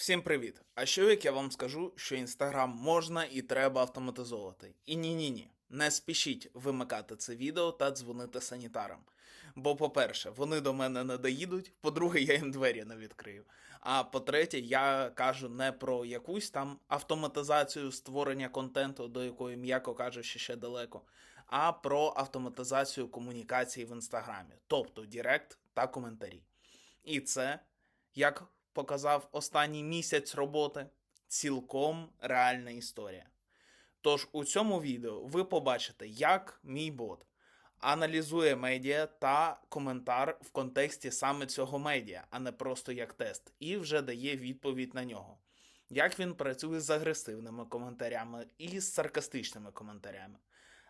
Всім привіт! А що як я вам скажу, що інстаграм можна і треба автоматизовувати? І ні-ні ні, не спішіть вимикати це відео та дзвонити санітарам. Бо, по-перше, вони до мене не доїдуть, по-друге, я їм двері не відкрию. А по-третє, я кажу не про якусь там автоматизацію створення контенту, до якої, м'яко кажучи, ще далеко, а про автоматизацію комунікації в інстаграмі, тобто Дірект та коментарі. І це, як показав останній місяць роботи, цілком реальна історія. Тож у цьому відео ви побачите, як мій бот аналізує медіа та коментар в контексті саме цього медіа, а не просто як тест, і вже дає відповідь на нього. Як він працює з агресивними коментарями і з саркастичними коментарями,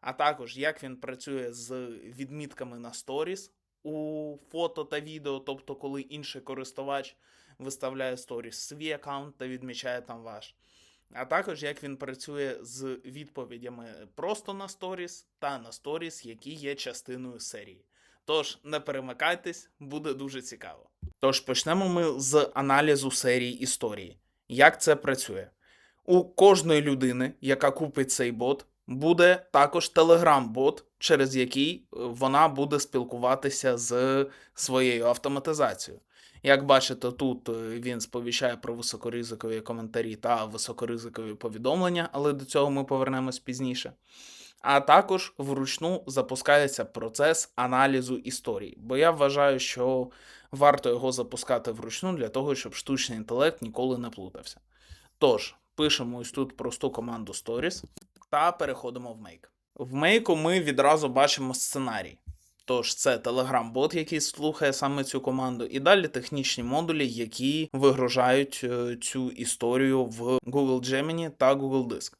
а також як він працює з відмітками на сторіс у фото та відео, тобто коли інший користувач виставляє сторіс свій аккаунт та відмічає там ваш. А також як він працює з відповідями просто на сторіс та на сторіс, які є частиною серії. Тож не перемикайтесь, буде дуже цікаво. Тож почнемо ми з аналізу серії історії. Як це працює? У кожної людини, яка купить цей бот, буде також телеграм-бот, через який е, вона буде спілкуватися з своєю автоматизацією. Як бачите, тут е, він сповіщає про високоризикові коментарі та високоризикові повідомлення, але до цього ми повернемось пізніше. А також вручну запускається процес аналізу історій, бо я вважаю, що варто його запускати вручну для того, щоб штучний інтелект ніколи не плутався. Тож, пишемо ось тут просту команду Stories та переходимо в Make. В Make ми відразу бачимо сценарій. Тож це Telegram-бот, який слухає саме цю команду, і далі технічні модулі, які вигружають е, цю історію в Google Gemini та Google Диск.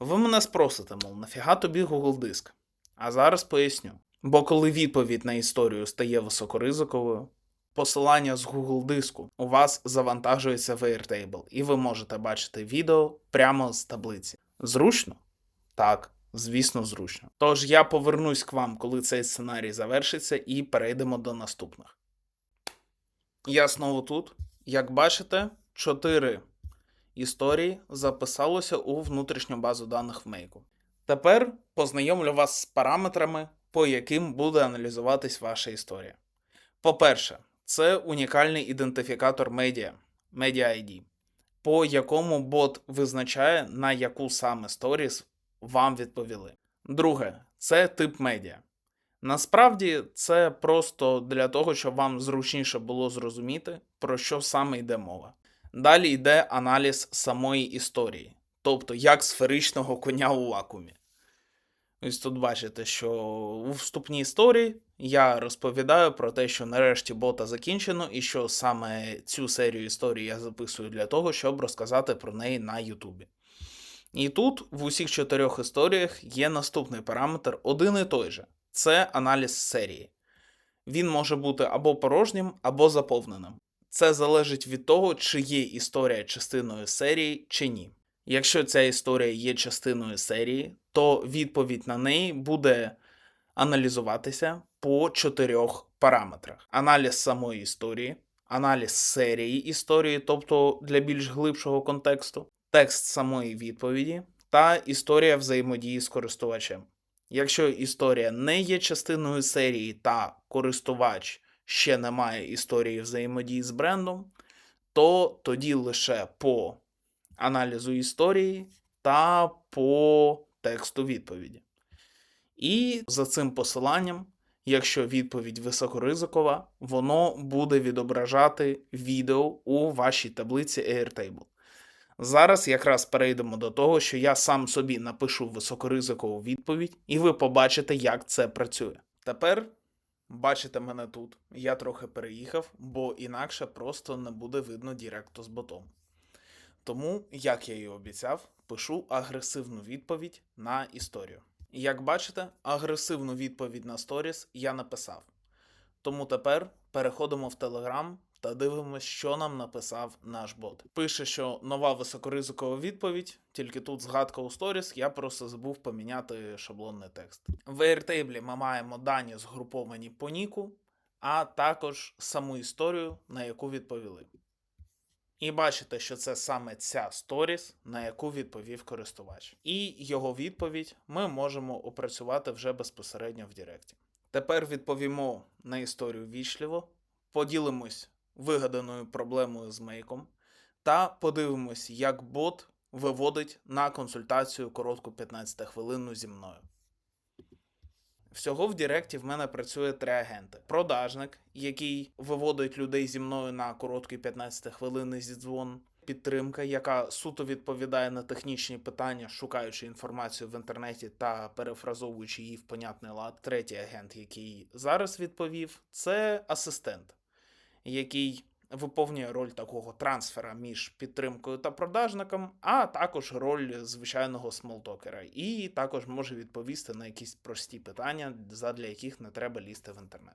Ви мене спросите, мов, нафіга тобі Google Диск? А зараз поясню. Бо коли відповідь на історію стає високоризиковою, посилання з Google диску у вас завантажується в Airtable, і ви можете бачити відео прямо з таблиці. Зручно? Так. Звісно, зручно. Тож я повернусь к вам, коли цей сценарій завершиться, і перейдемо до наступних. Я знову тут. Як бачите, чотири історії записалося у внутрішню базу даних в мейку. Тепер познайомлю вас з параметрами, по яким буде аналізуватись ваша історія. По-перше, це унікальний ідентифікатор медіа, Media ID, по якому бот визначає, на яку саме сторіс вам відповіли. Друге, це тип медіа. Насправді це просто для того, щоб вам зручніше було зрозуміти, про що саме йде мова. Далі йде аналіз самої історії, тобто як сферичного коня у вакуумі. Ось тут бачите, що у вступній історії я розповідаю про те, що нарешті бота закінчено, і що саме цю серію історії я записую для того, щоб розказати про неї на Ютубі. І тут в усіх чотирьох історіях є наступний параметр один і той же це аналіз серії. Він може бути або порожнім, або заповненим. Це залежить від того, чи є історія частиною серії чи ні. Якщо ця історія є частиною серії, то відповідь на неї буде аналізуватися по чотирьох параметрах: аналіз самої історії, аналіз серії історії, тобто для більш глибшого контексту, текст самої відповіді та історія взаємодії з користувачем. Якщо історія не є частиною серії та користувач ще не має історії взаємодії з брендом, то тоді лише по аналізу історії та по тексту відповіді. І за цим посиланням, якщо відповідь високоризикова, воно буде відображати відео у вашій таблиці Airtable. Зараз якраз перейдемо до того, що я сам собі напишу високоризикову відповідь, і ви побачите, як це працює. Тепер бачите мене тут. Я трохи переїхав, бо інакше просто не буде видно Діректу з ботом. Тому, як я і обіцяв, пишу агресивну відповідь на історію. Як бачите, агресивну відповідь на сторіс я написав. Тому тепер переходимо в Telegram та дивимося, що нам написав наш бот. Пише, що нова високоризикова відповідь, тільки тут згадка у сторіс, я просто забув поміняти шаблонний текст. В Airtable ми маємо дані згруповані по ніку, а також саму історію, на яку відповіли. І бачите, що це саме ця сторіс, на яку відповів користувач. І його відповідь ми можемо опрацювати вже безпосередньо в Директі. Тепер відповімо на історію вічливо, поділимось вигаданою проблемою з мейком та подивимось, як бот виводить на консультацію коротку 15 хвилинну зі мною. Всього в Директі в мене працює три агенти: продажник, який виводить людей зі мною на короткий 15 хвилини зі дзвон. Підтримка, яка суто відповідає на технічні питання, шукаючи інформацію в інтернеті та перефразовуючи її в понятний лад. Третій агент, який зараз відповів, це асистент, який виповнює роль такого трансфера між підтримкою та продажником, а також роль звичайного смолтокера, і також може відповісти на якісь прості питання, задля яких не треба лізти в інтернет.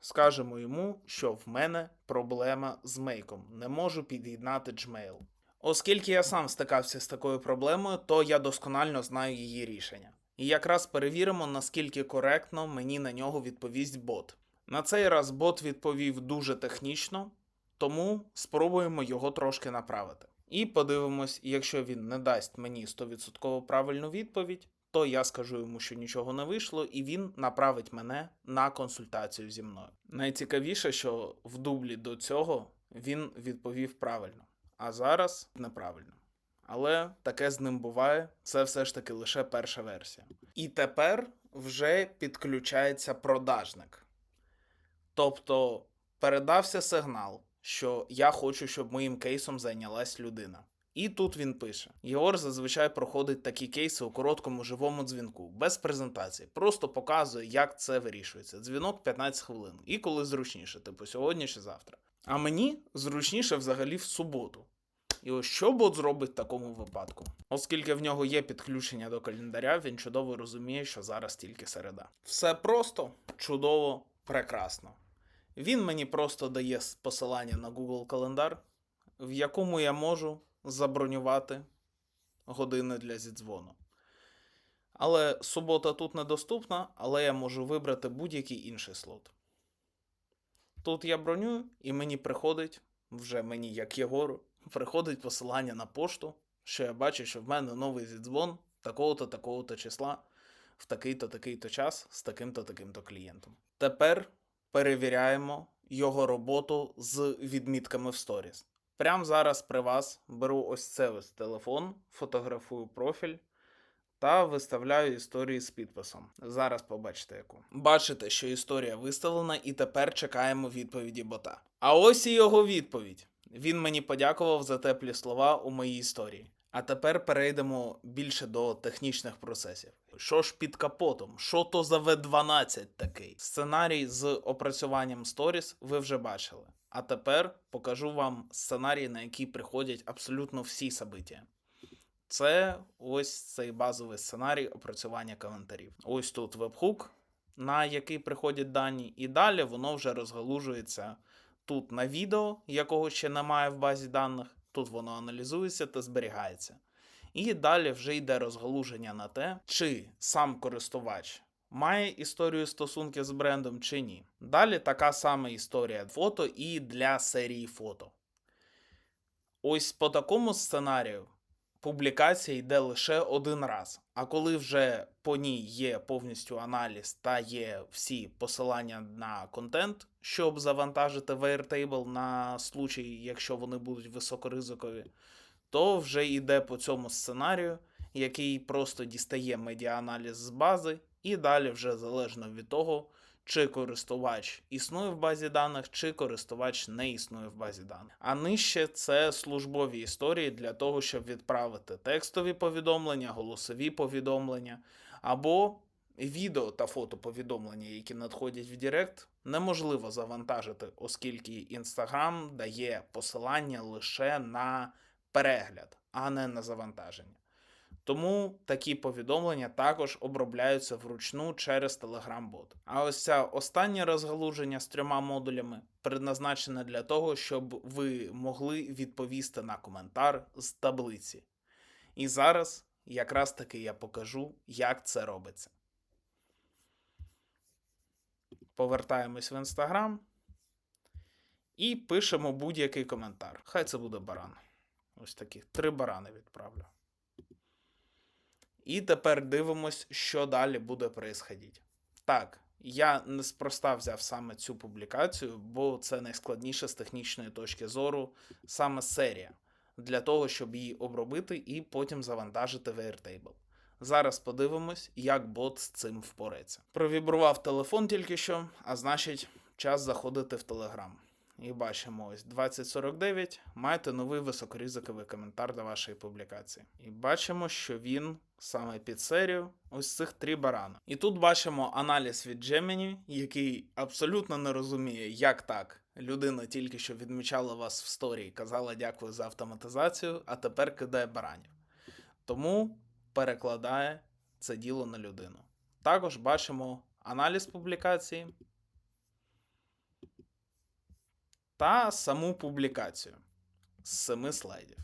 Скажемо йому, що в мене проблема з мейком, не можу під'єднати Gmail. Оскільки я сам стикався з такою проблемою, то я досконально знаю її рішення. І якраз перевіримо, наскільки коректно мені на нього відповість бот. На цей раз бот відповів дуже технічно, тому спробуємо його трошки направити. І подивимось, якщо він не дасть мені 100% правильну відповідь, то я скажу йому, що нічого не вийшло, і він направить мене на консультацію зі мною. Найцікавіше, що в дублі до цього він відповів правильно, а зараз неправильно. Але таке з ним буває, це все ж таки лише перша версія. І тепер вже підключається продажник. Тобто передався сигнал, що я хочу, щоб моїм кейсом зайнялась людина. І тут він пише: Єгор зазвичай проходить такі кейси у короткому живому дзвінку, без презентації. Просто показує, як це вирішується. Дзвінок 15 хвилин. І коли зручніше, типу сьогодні чи завтра. А мені зручніше взагалі в суботу. І ось що бот зробить в такому випадку? Оскільки в нього є підключення до календаря, він чудово розуміє, що зараз тільки середа. Все просто, чудово, прекрасно. Він мені просто дає посилання на Google календар, в якому я можу забронювати години для зідзвону. Але субота тут недоступна, але я можу вибрати будь-який інший слот. Тут я бронюю, і мені приходить, вже мені, як Єгору, приходить посилання на пошту, що я бачу, що в мене новий зідзвон такого-то, такого-то числа, в такий-то, такий-то час з таким-то, таким-то клієнтом. Тепер перевіряємо його роботу з відмітками в сторіс. Прямо зараз при вас беру ось це ось телефон, фотографую профіль та виставляю історії з підписом. Зараз побачите яку. Бачите, що історія виставлена, і тепер чекаємо відповіді бота. А ось і його відповідь. Він мені подякував за теплі слова у моїй історії. А тепер перейдемо більше до технічних процесів. Що ж під капотом? Що то за V12 такий? Сценарій з опрацюванням сторіс ви вже бачили. А тепер покажу вам сценарій, на який приходять абсолютно всі собиття. Це ось цей базовий сценарій опрацювання коментарів. Ось тут вебхук, на який приходять дані, і далі воно вже розгалужується тут на відео, якого ще немає в базі даних. Тут воно аналізується та зберігається. І далі вже йде розгалуження на те, чи сам користувач має історію стосунків з брендом чи ні. Далі така сама історія фото і для серії фото. Ось по такому сценарію публікація йде лише один раз. А коли вже по ній є повністю аналіз та є всі посилання на контент, щоб завантажити в Airtable на случай, якщо вони будуть високоризикові, то вже йде по цьому сценарію, який просто дістає медіааналіз з бази, і далі вже залежно від того, чи користувач існує в базі даних, чи користувач не існує в базі даних. А нижче це службові історії для того, щоб відправити текстові повідомлення, голосові повідомлення або відео та фотоповідомлення, які надходять в Директ, неможливо завантажити, оскільки Instagram дає посилання лише на перегляд, а не на завантаження. Тому такі повідомлення також обробляються вручну через Telegram-бот. А ось це останнє розгалуження з трьома модулями предназначене для того, щоб ви могли відповісти на коментар з таблиці. І зараз якраз таки я покажу, як це робиться. Повертаємось в Instagram. І пишемо будь-який коментар. Хай це буде баран. Ось такі три барани відправлю. І тепер дивимось, що далі буде происходити. Так, я неспроста взяв саме цю публікацію, бо це найскладніше з технічної точки зору саме серія для того, щоб її обробити і потім завантажити в Airtable. Зараз подивимось, як бот з цим впорається. Провібрував телефон тільки що, а значить, час заходити в Telegram. І бачимо ось 2049. Маєте новий високоризиковий коментар до вашої публікації. І бачимо, що він саме під серію ось цих три барана. І тут бачимо аналіз від Gemini, який абсолютно не розуміє, як так. Людина тільки що відмічала вас в сторії, казала дякую за автоматизацію, а тепер кидає баранів. Тому перекладає це діло на людину. Також бачимо аналіз публікації та саму публікацію з семи слайдів.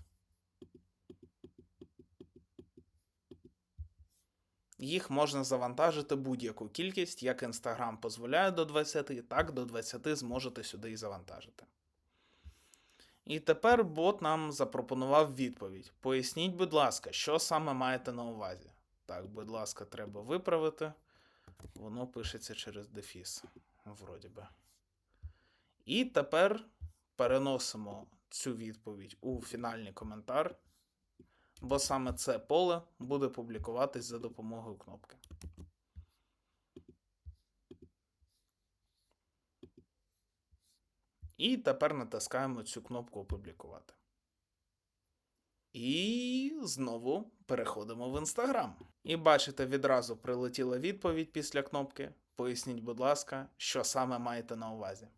Їх можна завантажити будь-яку кількість, як Instagram дозволяє до 20, так до 20 зможете сюди і завантажити. І тепер бот нам запропонував відповідь. Поясніть, будь ласка, що саме маєте на увазі. Так, будь ласка, треба виправити. Воно пишеться через дефіс. Вроді би. І тепер переносимо цю відповідь у фінальний коментар, бо саме це поле буде публікуватись за допомогою кнопки. І тепер натискаємо цю кнопку Опублікувати. І знову переходимо в Інстаграм. І бачите, відразу прилетіла відповідь після кнопки. Поясніть, будь ласка, що саме маєте на увазі.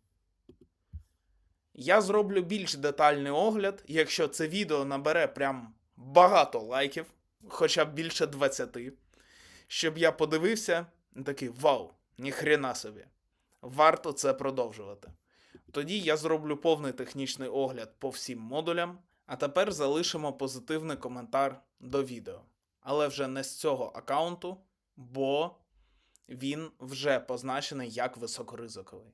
Я зроблю більш детальний огляд, якщо це відео набере прям багато лайків, хоча б більше 20, щоб я подивився такий вау, ніхрена собі. Варто це продовжувати. Тоді я зроблю повний технічний огляд по всім модулям, а тепер залишимо позитивний коментар до відео. Але вже не з цього аккаунту, бо він вже позначений як високоризиковий.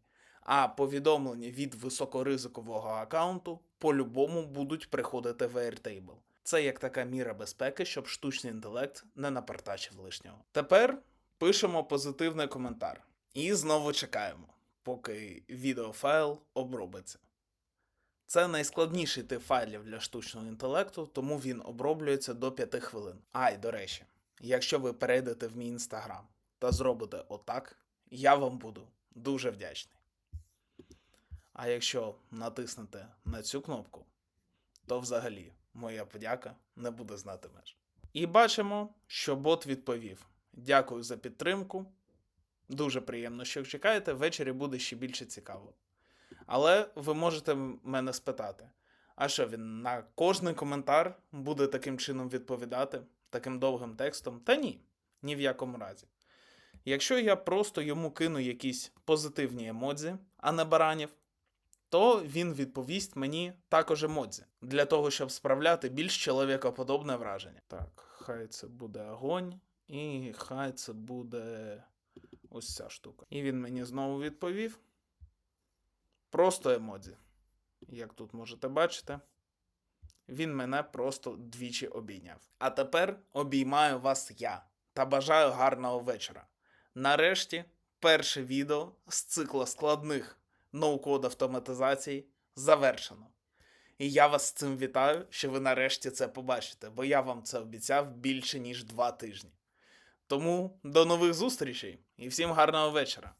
А повідомлення від високоризикового аккаунту по-любому будуть приходити в Airtable. Це як така міра безпеки, щоб штучний інтелект не напартачив лишнього. Тепер пишемо позитивний коментар. І знову чекаємо, поки відеофайл обробиться. Це найскладніший тип файлів для штучного інтелекту, тому він оброблюється до 5 хвилин. А, і до речі, якщо ви перейдете в мій інстаграм та зробите отак, я вам буду дуже вдячний. А якщо натиснете на цю кнопку, то взагалі моя подяка не буде знати меж. І бачимо, що бот відповів: Дякую за підтримку. Дуже приємно, що чекаєте. Ввечері буде ще більше цікаво. Але ви можете мене спитати: а що він на кожний коментар буде таким чином відповідати, таким довгим текстом? Та ні, ні в якому разі. Якщо я просто йому кину якісь позитивні емодзі, а не баранів, то він відповість мені також емодзі, для того, щоб справляти більш чоловікоподобне враження. Так, хай це буде огонь, і хай це буде ось ця штука. І він мені знову відповів. Просто емодзі. Як тут можете бачити, він мене просто двічі обійняв. А тепер обіймаю вас я та бажаю гарного вечора. Нарешті, перше відео з цикла складних ноу-код автоматизації завершено. І я вас з цим вітаю, що ви нарешті це побачите, бо я вам це обіцяв більше ніж два тижні. Тому до нових зустрічей і всім гарного вечора!